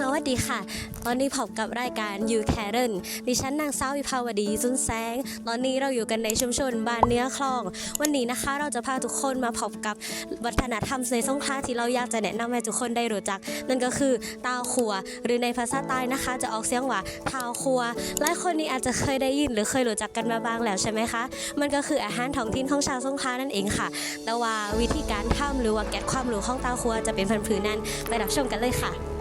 สวัสดีค่ะ ตอนนี้พบกับรายการ You c a r e n ดิฉันนางสาววิภาวดีจุนแสง ตอนนี้เราอยู่กันในชุมชนบ้านเนื้อคลอง วันนี้นะคะเราจะพาทุกคนมาพบกับวัฒนธรรมในสงขลาที่เราอยากจะแนะนำให้ทุกคนได้รู้จัก นั่นก็คือตาขัว หรือในภาษาใต้นะคะ จะออกเสียงว่าทาวครัว หลายคนนี้อาจจะเคยได้ยินหรือเคยรู้จักกันมาบ้างแล้วใช่ไหมคะ มันก็คืออาหารท้องถิ่นของชาวสงขลานั่นเองค่ะ แต่ว่าวิธีการทำหรือว่าแกะความรู้ของตาขัวจะเป็นพันผืนนั้นไปรับชมกันเลยค่ะ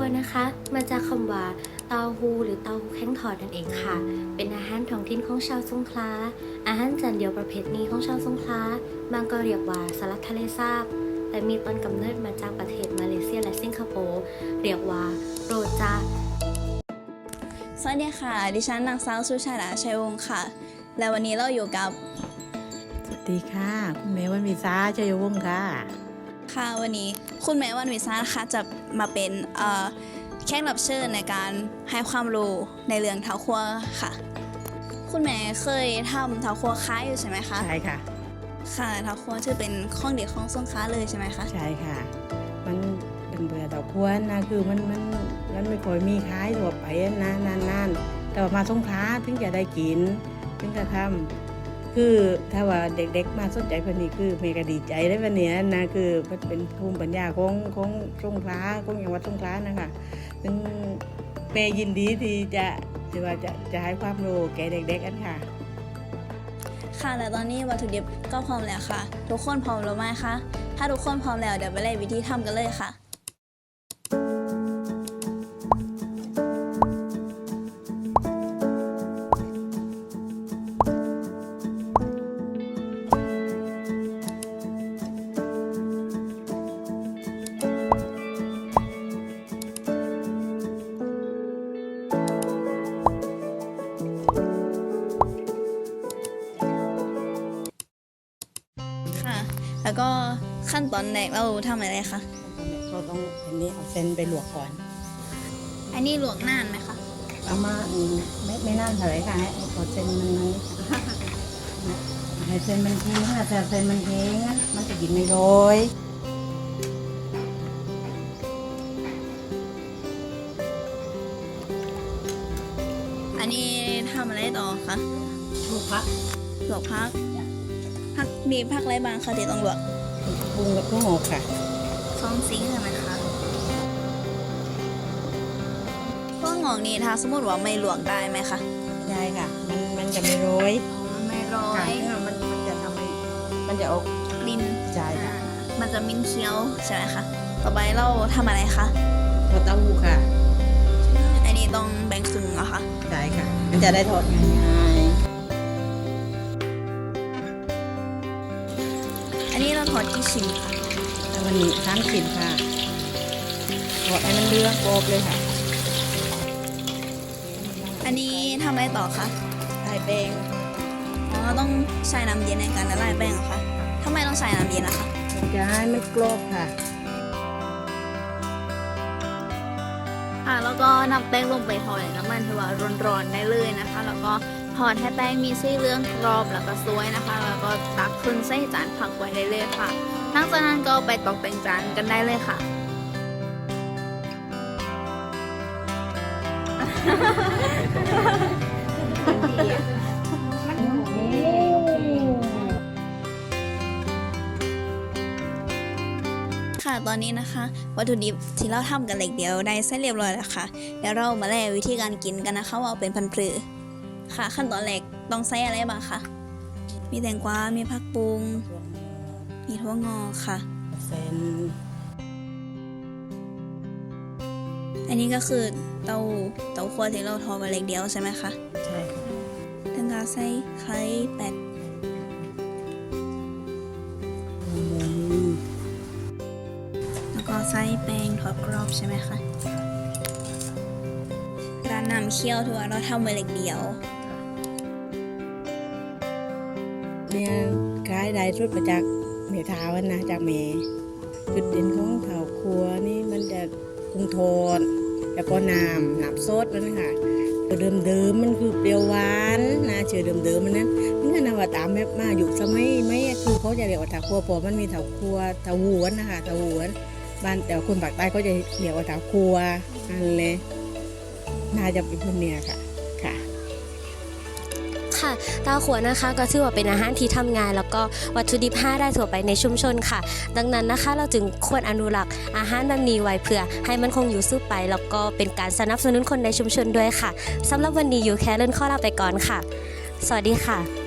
ต้าคั่วนะคะ มาจากคำว่าเต้าหู้หรือเต้าหู้แข็งทอดนั่นเองค่ะ เป็นอาหารท้องถิ่นของชาวสงขลา อาหารจานเดียวประเภทนี้ของชาวสงขลา บางก็เรียกว่าสลัดทะเลซาบ แต่มีต้นกำเนิดมาจากประเทศมาเลเซียและสิงคโปร์ เรียกว่าโรจาสวัสดีค่ะ ดิฉันนางสาวสุชาดาชัยวงศ์ค่ะ และวันนี้เราอยู่กับ สวัสดีค่ะ คุณเมย์วันวิสาชัยวงศ์ค่ะ ค่ะวันนี้คุณแม่วันวิสานะคะจะมาเป็นเอ่อแขกรับเชิญในการให้ความรู้ในเรื่องเท้าครัวค่ะ คุณแม่เคยทำเท้าครัวค้ายอยู่ใช่ไหมคะใช่ค่ะ ค่ะเท้าครัวถือเป็นข้องเด็ดของสงขลาเลยใช่ไหมคะใช่ค่ะ มันเป็นเบื่อดอกพวนนะคือมันมันมันไม่ค่อยมีขายทั่วไปนะนานนานๆแต่ว่ามาสงขลาถึงจะได้กินถึงจะทำ คือถ้าว่าเด็กๆมาสนใจพันนี้คือเมย์ก็ดีใจได้วันนี้นะคือเป็นภูมิปัญญาของของสงขลาของจังหวัดสงขลานะคะซึ่งเมย์ยินดีที่จะที่ว่าจะจะให้ความรู้แก่เด็กๆกันค่ะ ค่ะและตอนนี้วัตถุดิบก็พร้อมแล้วค่ะ ทุกคนพร้อมแล้วไหมคะถ้าทุกคนพร้อมแล้วเดี๋ยวไปเล่นวิธีทำกันเลยค่ะ ขั้นตอนแรกเราทำอะไรคะเราต้องอันนี้เอาเส้นไปลวกก่อน อันนี้ลวกนานไหมคะเอามาอืมไม่ไม่น่าเท่าไหร่ค่ะให้ให้พอเส้นมันนั้นให้เส้นมันทิ้งค่ะแต่เส้นมันทิ้งอะมันจะกินไม่โรยอันนี้ทำอะไรต่อคะลูกพักลวกพักพักมีพักอะไรบ้างคะที่ต้องลวก ปรุงกับข้าวหมกค่ะซองซิงค์ใช่ไหมคะพวกงอกนี่ถ้าสมมติว่าไม่ลวกได้ไหมคะได้ค่ะ มันมันจะไม่โรยมันไม่ร้อค่ะยมันมันจะทำให้มันจะออกลิ้นใจค่ะมันจะมิ้นเคี้ยวใช่ไหมคะต่อไปเราทำอะไรคะทอดเต้าหู้ค่ะ อันนี้ต้องแบ่งครึ่งเหรอคะได้ค่ะ มันจะได้ทอดง่าย อันนี้เราทอดกี่ชิ้นคะๆแล้ววันนี้สามชิ้นค่ะทอดให้มันเลือกโบกเลยค่ะ อันนี้ทำอะไรต่อคะได้แป้งอ๋อต้องใช้น้ำเย็นในการละลายแป้งเหรอคะทำไมต้องใช้น้ำเย็นนะคะมันจะให้มันกรอบค่ะค่ะแล้วก็นำแป้งลงไปทอดในน้ำมันที่ว่าร้อนๆได้เลยนะคะ แล้วก็ ทอดให้แป้งมีสีเหลืองกรอบแล้วก็สวยนะคะ แล้วก็ตักขึ้นใส่จานผักไว้ได้เลยค่ะหลังจากนั้นก็ไปตกแต่งจานกันได้เลยค่ะ ค่ะตอนนี้นะคะ วัตถุดิบที่เราทำกันเล็กเดียวได้เสร็จเรียบร้อยแล้วค่ะเดี๋ยวเรามาแล่วิธีการกินกันนะคะ ว่าเป็นพันธุ์ปลือ ค่ะ ขั้นตอนแรกต้องใส่อะไรบ้างคะมีแตงกวา มีผักปรุง มีถั่วงอกค่ะเส้นอันนี้ก็คือเต้าเต้าคั่วที่เราทอดมาเล็กเดียวใช่ไหมคะ ใช่ค่ะแตงกวาใส่ไข่เป็ดอืมแล้วก็ใส่แป้งทอดกรอบใช่ไหมคะ ร้านน้ำเคี่ยวถือว่าเราทำไว้เล็กเดียว เนี่ยขายได้สุดมาจากเมทาวันนะจากเมจุดเด่นของเถาครัวนี่มันจะปรุงโทนแล้วก็น้ำน้ำซดมันนะคะเดิมเดิมๆมันคือเปรี้ยวหวานนะเชื่อเดิมเดิมๆมันนั้นนี่นะว่าตามแม่มาอยู่สมัยไม่คือเขาจะเรียกว่าถาครัวเพอมันมีถาครัวถาหวนนะคะถาหวนบ้านแต่คนปากใต้ก็จะเรียกว่าดาวครัวอันเลยน่าจะเป็นพวกเนี้ยค่ะ ค่ะค่ะตาขวนะคะก็ถือว่าเป็นอาหารที่ทำงาน แล้วก็วัตถุดิบห้าได้ทั่วไปในชุมชนค่ะ ดังนั้นนะคะเราจึงควรอนุรักษ์อาหารแบบนี้ไว้เพื่อให้มันคงอยู่สู้ไป แล้วก็เป็นการสนับสนุนคนในชุมชนด้วยค่ะสำหรับวันนี้อยู่แค่เล่นข้อลาไปก่อนค่ะ สวัสดีค่ะ